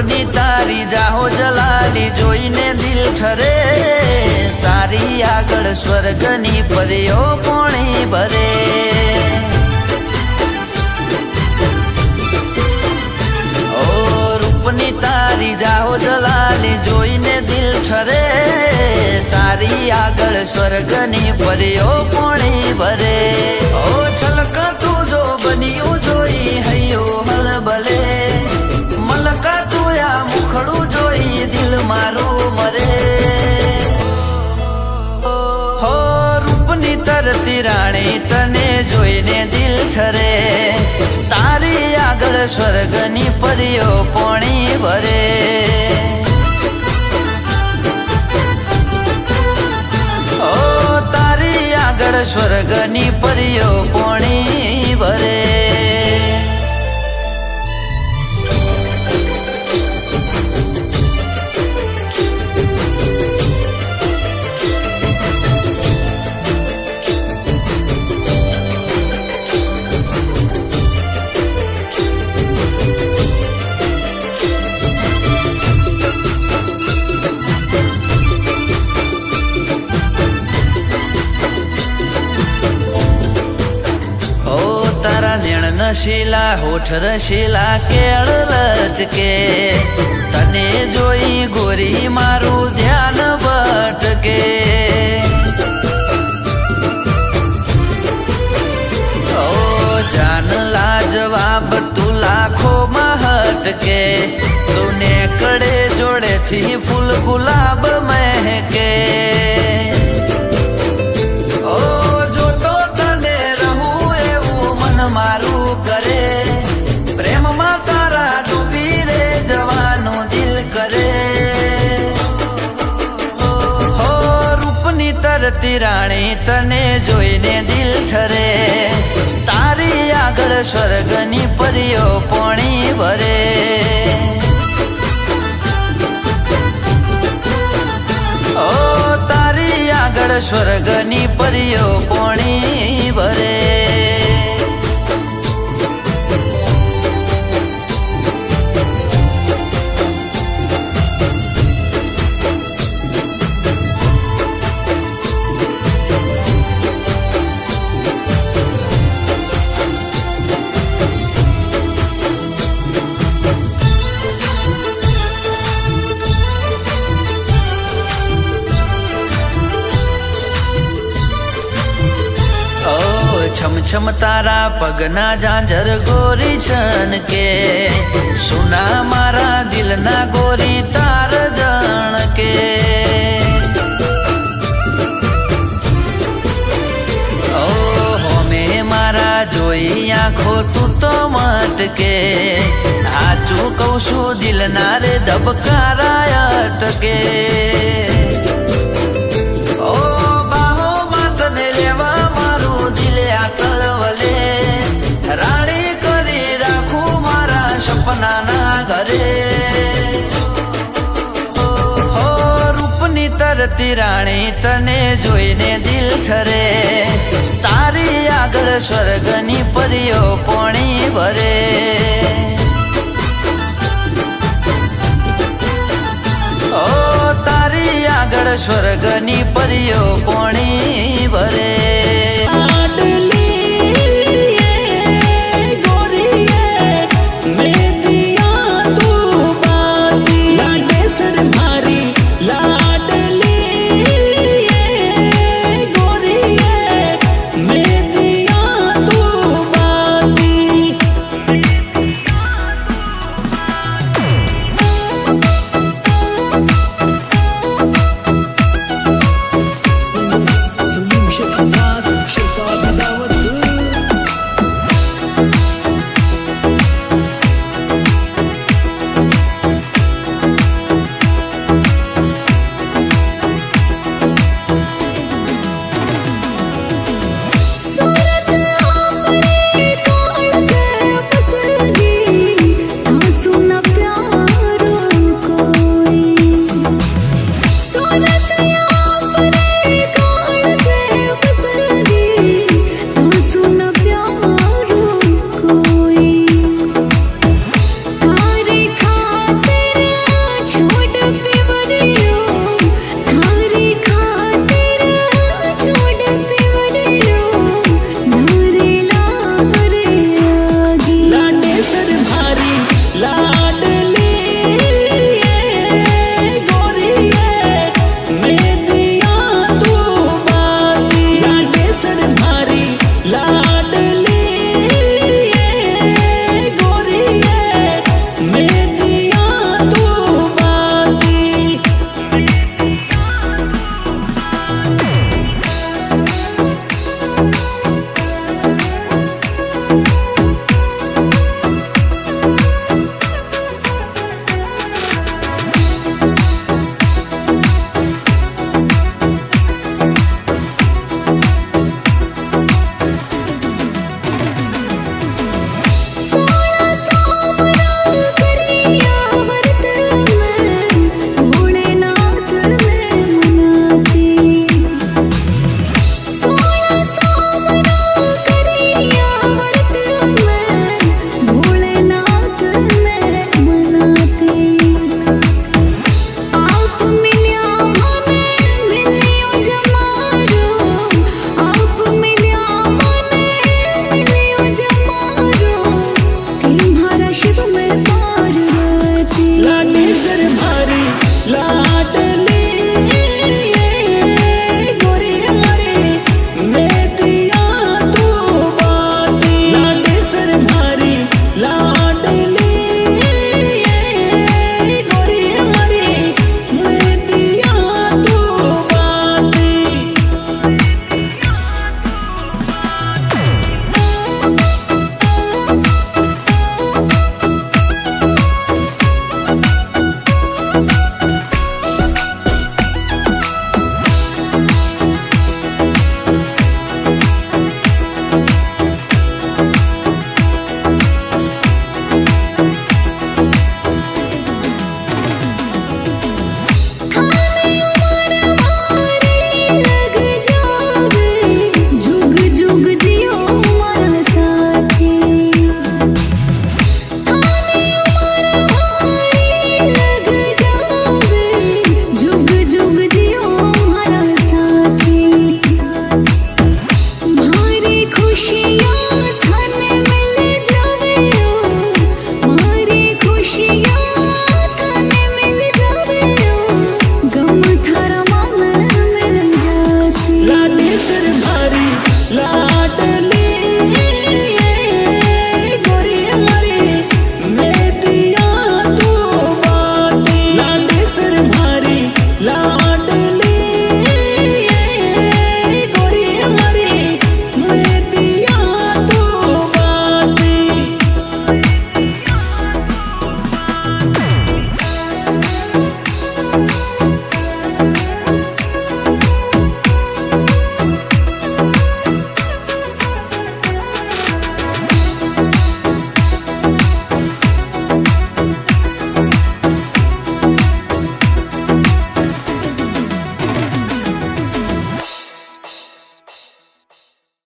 રૂપની તારી જાહો જલાલી જોઈને દિલ ઠરે તારી આગળ સ્વર્ગની પર્યો પોણી ભરે ઓ રૂપની તારી જાહો જલાલી જોઈને દિલ ઠરે તારી આગળ સ્વર્ગની પર્યો પોણી ભરે ઓ છલકા તું જો બન્યું જોઈ હૈયો હલબલે મલકા તું આ જોઈ દિલ મારું મરે. હો, રૂપની તરતી તને જોઈને દિલ ઠરે. તારી આગળ સ્વર્ગની પરીઓ પોણી ભરે. તારી આગળ સ્વર્ગની પરીઓ પોણી ભરે. નેણ નશીલા હોઠ રશીલા કેળ લચકે. તને જોઈ ગોરી મારું ધ્યાન ભટકે. જાન લાજવાબ તું લાખોમાં હટકે. તું કડે જોડેથી ફૂલ ગુલાબ મહેકે. રૂપની રાણી તને જોઈને દિલ ઠરે. તારી આગળ સ્વર્ગની પરીઓ પોણી ભરે. ઓ તારી આગળ સ્વર્ગની પરીઓ પોણી ભરે. છમ છમ તારા પગના ઝાંઝર ગોરી છન કે, સુના મારા દિલના ગોરી તાર જણ કે. મારા જોઈ આંખો તું તો મટકે આચું કહું છું દિલના રે ધબકારા અટકે. રૂપની રાણી તને જોઈને દિલ ઠરે. તારી આગળ સ્વર્ગની પરીઓ પોણી ભરે. ઓ તારી આગળ સ્વર્ગની પરીઓ પોણી ભરે.